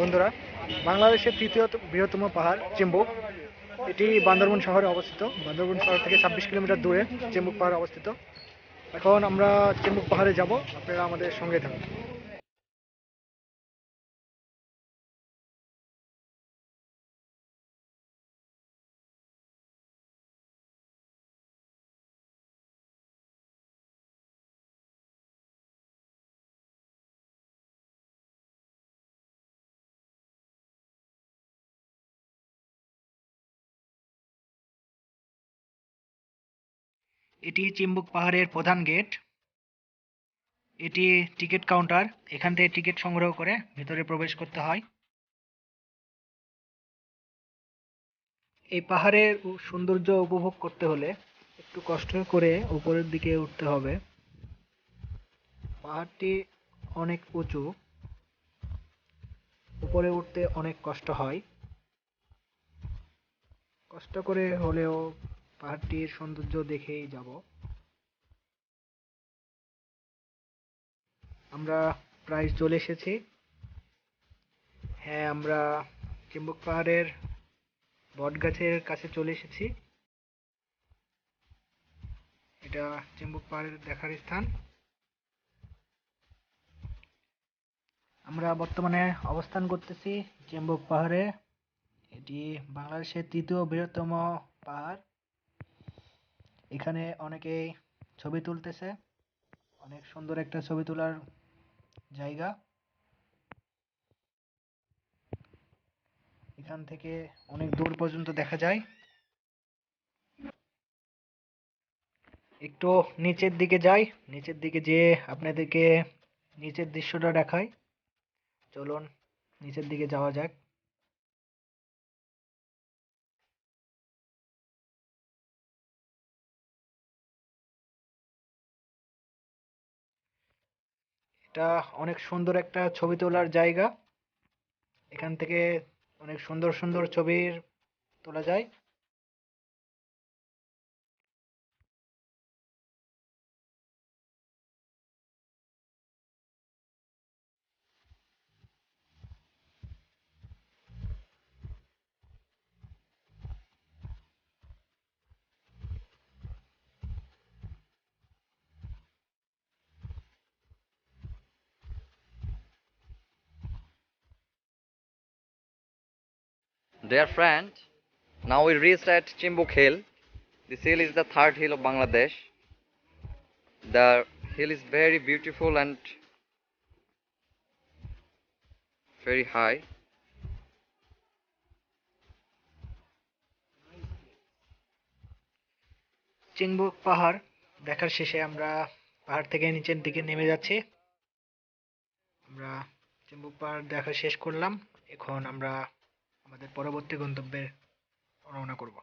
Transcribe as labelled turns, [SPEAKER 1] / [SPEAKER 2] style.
[SPEAKER 1] বন্ধুরা, বাংলাদেশের তৃতীয় বৃহত্তম পাহাড় চেম্বুক। এটি বান্দরবন শহরে অবস্থিত। বান্দরবন শহর থেকে ছাব্বিশ কিলোমিটার দূরে চেম্বুক পাহাড় অবস্থিত। এখন আমরা চেম্বুক পাহাড়ে যাব। আপনারা আমাদের সঙ্গে থাকুন। এটি চিম্বুক পাহাড়ের প্রধান গেট। এটি টিকিট কাউন্টার। এখান থেকে টিকিট সংগ্রহ করে ভিতরে প্রবেশ করতে হয়। এই পাহাড়ের সৌন্দর্য উপভোগ করতে হলে একটু কষ্ট করে উপরের দিকে উঠতে হবে। পাহাড়টি অনেক উঁচু। উপরে উঠতে অনেক কষ্ট হয়। কষ্ট করে হলেও পাহাড়টির সৌন্দর্য দেখেই যাব। আমরা প্রায় চলে এসেছি। হ্যাঁ আমরা চিম্বুক পাহাড়ের বট গাছের কাছে চলে এসেছি। এটা চিম্বুক পাহাড়ের দেখার স্থান। আমরা বর্তমানে অবস্থান করতেছি চিম্বুক পাহাড়ে। এটি বাংলাদেশের তৃতীয় বৃহত্তম পাহাড়। এখানে অনেকেই ছবি তুলতেছে। অনেক সুন্দর একটা ছবি তোলার জায়গা। এখান থেকে অনেক দূর পর্যন্ত দেখা যায়। একটু নিচের দিকে যাই। নিচের দিকে যেয়ে আপনাদেরকে নিচের দৃশ্যটা দেখাই। চলুন, নিচের দিকে যাওয়া যাক। এটা অনেক সুন্দর একটা ছবি তোলার জায়গা। এখান থেকে অনেক সুন্দর সুন্দর ছবির তোলা যায়।
[SPEAKER 2] Dear friend, now we reached at Chimbuk Hill. This hill is the third hill of Bangladesh. The hill is very beautiful and very high.
[SPEAKER 1] চিংবুক পাহাড় দেখার শেষে আমরা পাহাড় থেকে নিচের দিকে নেমে যাচ্ছি আমরা চিম্বুক পাহাড় দেখা শেষ করলাম এখন আমরা আমাদের পরবর্তী গন্তব্যে রওনা করব।